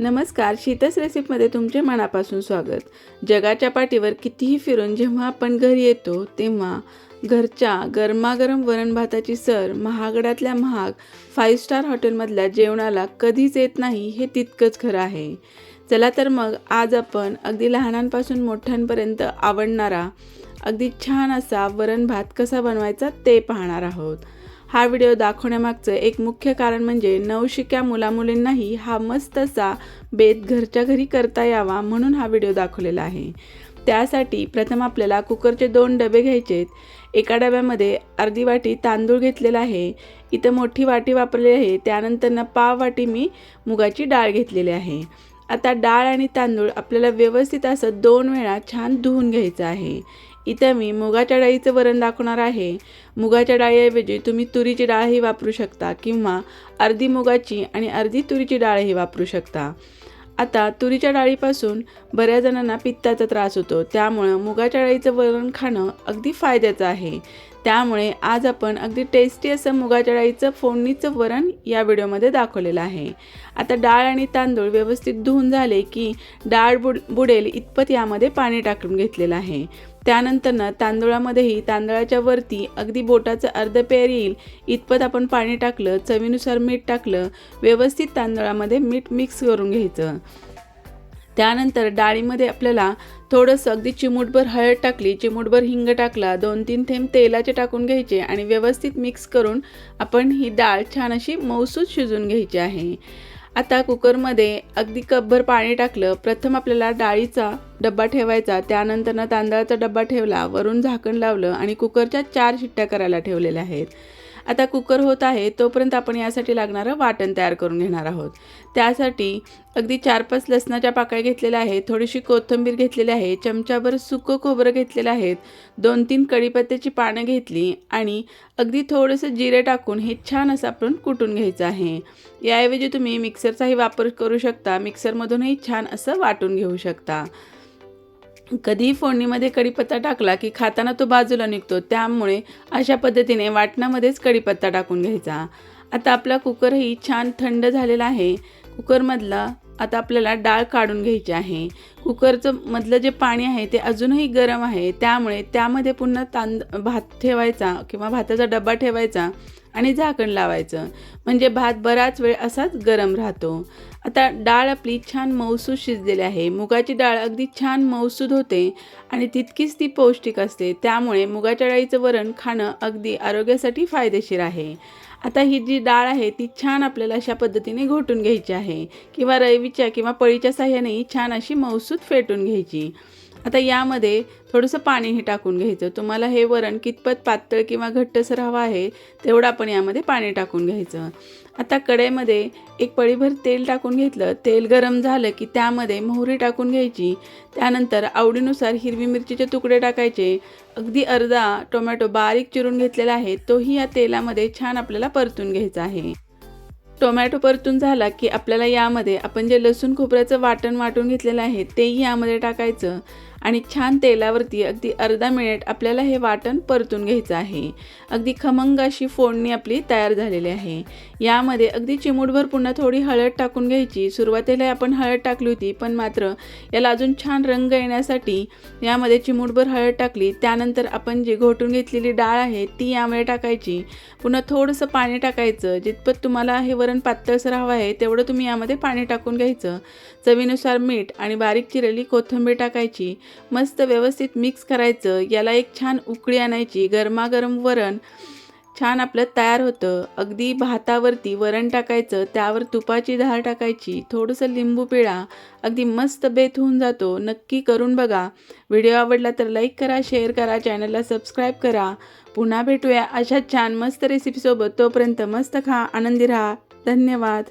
नमस्कार शीतस रेसिपीमध्ये तुमचे मनापासून स्वागत. जगाच्या पाठीवर कितीही फिरून जेव्हा आपण घरी येतो तेव्हा घरच्या गरमागरम वरण भाताची सर महागड्यातल्या महाग फाईव्ह स्टार हॉटेलमधल्या जेवणाला कधीच येत नाही हे तितकंच खरं आहे. चला तर मग आज आपण अगदी लहानांपासून मोठ्यांपर्यंत आवडणारा अगदी छान असा वरण भात कसा बनवायचा ते पाहणार आहोत. हा व्हिडिओ दाखवण्यामागचं एक मुख्य कारण म्हणजे नवशिक्या मुलामुलींनाही हा मस्त असा बेत घरच्या घरी करता यावा म्हणून हा व्हिडिओ दाखवलेला आहे. त्यासाठी प्रथम आपल्याला कुकरचे दोन डबे घ्यायचेत. एका डब्यामध्ये अर्धी वाटी तांदूळ घेतलेला आहे. इथं मोठी वाटी वापरलेली आहे. त्यानंतरनं पाव वाटी मी मुगाची डाळ घेतलेली आहे. आता डाळ आणि तांदूळ आपल्याला व्यवस्थित असं दोन वेळा छान धुवून घ्यायचं आहे. इथं मी मुगाच्या डाळीचं वरण दाखवणार आहे. मुगाच्या डाळीऐवजी तुम्ही तुरीची डाळही वापरू शकता किंवा अर्धी मुगाची आणि अर्धी तुरीची डाळही वापरू शकता. आता तुरीच्या डाळीपासून बऱ्याच जणांना पित्ताचा त्रास होतो. त्यामुळं मुगाच्या डाळीचं वरण खाणं अगदी फायद्याचं आहे. त्यामुळे आज आपण अगदी टेस्टी असं मुगाच्या डाळीचं फोडणीचं वरण या व्हिडिओमध्ये दाखवलेलं आहे. आता डाळ आणि तांदूळ व्यवस्थित धुवून झाले की डाळ बुड बुडेल इतपत यामध्ये पाणी टाकून घेतलेलं आहे. त्यानंतर ना तांदूळामध्येही तांदळाच्या वरती अगदी बोटाचं अर्ध पेर येईल इतपत आपण पाणी टाकलं चवीनुसार मीठ टाकलं व्यवस्थित तांदळामध्ये मीठ मिक्स करून घ्यायचं. त्यानंतर डाळीमध्ये आपल्याला थोडंसं अगदी चिमूटभर हळद टाकली चिमूटभर हिंग टाकला दोन तीन थेंब तेलाचे टाकून घ्यायचे आणि व्यवस्थित मिक्स करून आपण ही डाळ छान अशी मौसूद शिजून घ्यायची आहे. आता कुकरमध्ये अगदी कपभर पाणी टाकलं प्रथम आपल्याला डाळीचा डब्बा ठेवायचा त्यानंतर तांदळाचा डब्बा ठेवला वरून झाकण लावलं आणि कुकरच्या चार शिट्ट्या करायला ठेवलेल्या आहेत. आता कुकर होत आहे तोपर्यंत आपण यासाठी लागणारं वाटण तयार करून घेणार आहोत. त्यासाठी अगदी चार पाच लसणाच्या पाकळ्या घेतलेल्या आहेत थोडीशी कोथिंबीर घेतलेली आहे चमच्याभर सुकं खोबरं घेतलेलं आहेत दोन तीन कढीपत्त्याची पानं घेतली आणि अगदी थोडंसं जिरे टाकून हे छान असं आपण कुटून घ्यायचं आहे. याऐवजी तुम्ही मिक्सरचाही वापर करू शकता मिक्सरमधूनही छान असं वाटून घेऊ शकता. कधीही फोडणीमध्ये कढीपत्ता टाकला की खाताना तो बाजूला निघतो त्यामुळे अशा पद्धतीने वाटणामध्येच कढीपत्ता टाकून घ्यायचा. आता आपला कुकरही छान थंड झालेला आहे. कुकरमधला आता आपल्याला डाळ काढून घ्यायची आहे. कुकरचं मधलं जे पाणी आहे ते अजूनही गरम आहे त्यामुळे त्यामध्ये पुन्हा तांद भात ठेवायचा किंवा भाताचा डबा ठेवायचा. आणि झाकण लावायचं. म्हणजे भात बराच वेळ असाच गरम राहतो. आता डाळ आपली छान मौसूद शिजलेली आहे. मुगाची डाळ अगदी छान मौसूद होते आणि तितकीच ती पौष्टिक असते. त्यामुळे मुगाच्या डाळीचं वरण खाणं अगदी आरोग्यासाठी फायदेशीर आहे. आता ही जी डाळ आहे ती छान आपल्याला अशा पद्धतीने घोटून घ्यायची आहे. किंवा रवीच्या किंवा पळीच्या साह्याने छान अशी मौसूद फेटून घ्यायची. आता यामध्ये थोडंसं पाणीही टाकून घ्यायचं. तुम्हाला हे वरण कितपत पातळ किंवा घट्टसर हवं आहे तेवढं आपण यामध्ये पाणी टाकून घ्यायचं. आता कढईमध्ये एक पळीभर तेल टाकून घेतलं. तेल गरम झालं की त्यामध्ये मोहरी टाकून घ्यायची. त्यानंतर आवडीनुसार हिरवी मिरचीचे तुकडे टाकायचे. अगदी अर्धा टोमॅटो बारीक चिरून घेतलेला आहे तोही या तेलामध्ये छान आपल्याला परतून घ्यायचा आहे. टोमॅटो परतून झाला की आपल्याला यामध्ये आपण जे लसूण खोबऱ्याचं वाटण वाटून घेतलेलं आहे तेही यामध्ये टाकायचं. आणि छान तेलावरती अगदी अर्धा मिनिट आपल्याला हे वाटण परतून घ्यायचं आहे. अगदी खमंग अशी फोडणी आपली तयार झालेली आहे. यामध्ये अगदी चिमूटभर पुन्हा थोडी हळद टाकून घ्यायची. सुरुवातीला आपण हळद टाकली होती पण मात्र याला अजून छान रंग येण्यासाठी यामध्ये चिमूटभर हळद टाकली. त्यानंतर आपण जी घोटून घेतलेली डाळ आहे ती यामध्ये टाकायची. पुन्हा थोडंसं पाणी टाकायचं. जितपत तुम्हाला हे वरण पातळसर हवं आहे तेवढं तुम्ही यामध्ये पाणी टाकून घ्यायचं. चवीनुसार मीठ आणि बारीक चिरलेली कोथिंबीर टाकायची. मस्त व्यवस्थित मिक्स करायचं. याला एक छान उकळी आणायची गरमागरम वरण छान आपलं तयार होतं. अगदी भातावरती वरण टाकायचं त्यावर तुपाची धार टाकायची थोडंसं लिंबू पिळा अगदी मस्त बेत होऊन जातो. नक्की करून बघा. व्हिडिओ आवडला तर लाईक करा शेअर करा चॅनलला सबस्क्राईब करा. पुन्हा भेटूया अशा छान मस्त रेसिपीसोबत तोपर्यंत मस्त खा आनंदी राहा. धन्यवाद.